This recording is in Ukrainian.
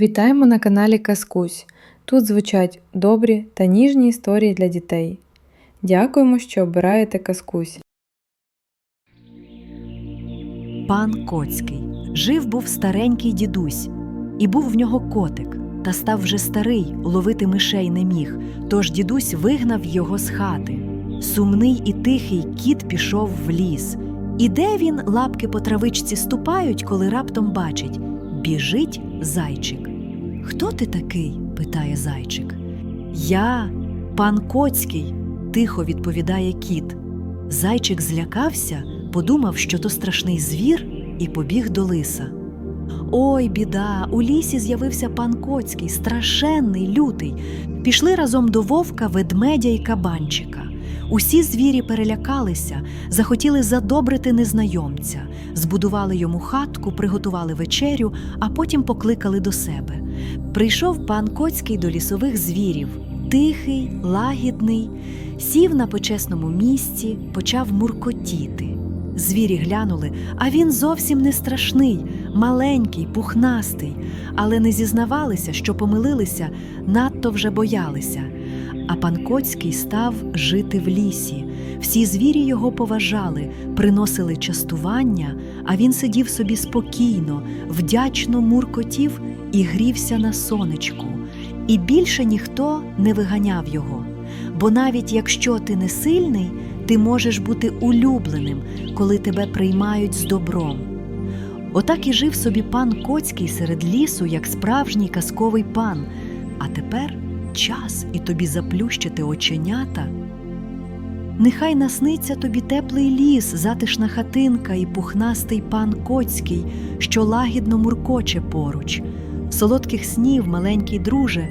Вітаємо на каналі Казкусь. Тут звучать добрі та ніжні історії для дітей. Дякуємо, що обираєте Казкусь. Пан Коцький. Жив був старенький дідусь, і був в нього котик, та став вже старий, ловити мишей не міг, тож дідусь вигнав його з хати. Сумний і тихий кіт пішов в ліс. І де він лапки по травичці ступають, коли раптом бачить біжить зайчик. Хто ти такий? питає зайчик. Я, пан Коцький, тихо відповідає кіт. Зайчик злякався, подумав, що то страшний звір, і побіг до лиса. Ой, біда! У лісі з'явився пан Коцький, страшенний, лютий. Пішли разом до вовка, ведмедя і кабанчика. Усі звірі перелякалися, захотіли задобрити незнайомця, збудували йому хатку, приготували вечерю, а потім покликали до себе. Прийшов пан Коцький до лісових звірів, тихий, лагідний, сів на почесному місці, почав муркотіти. Звірі глянули, а він зовсім не страшний, маленький, пухнастий, але не зізнавалися, що помилилися, надто вже боялися. А пан Коцький став жити в лісі. Всі звірі його поважали, приносили частування, а він сидів собі спокійно, вдячно муркотів і грівся на сонечку. І більше ніхто не виганяв його. Бо навіть якщо ти не сильний, ти можеш бути улюбленим, коли тебе приймають з добром. Отак і жив собі пан Коцький серед лісу, як справжній казковий пан. А тепер час і тобі заплющити оченята. Нехай насниться тобі теплий ліс, затишна хатинка і пухнастий пан Коцький, що лагідно муркоче поруч. Солодких снів, маленький друже,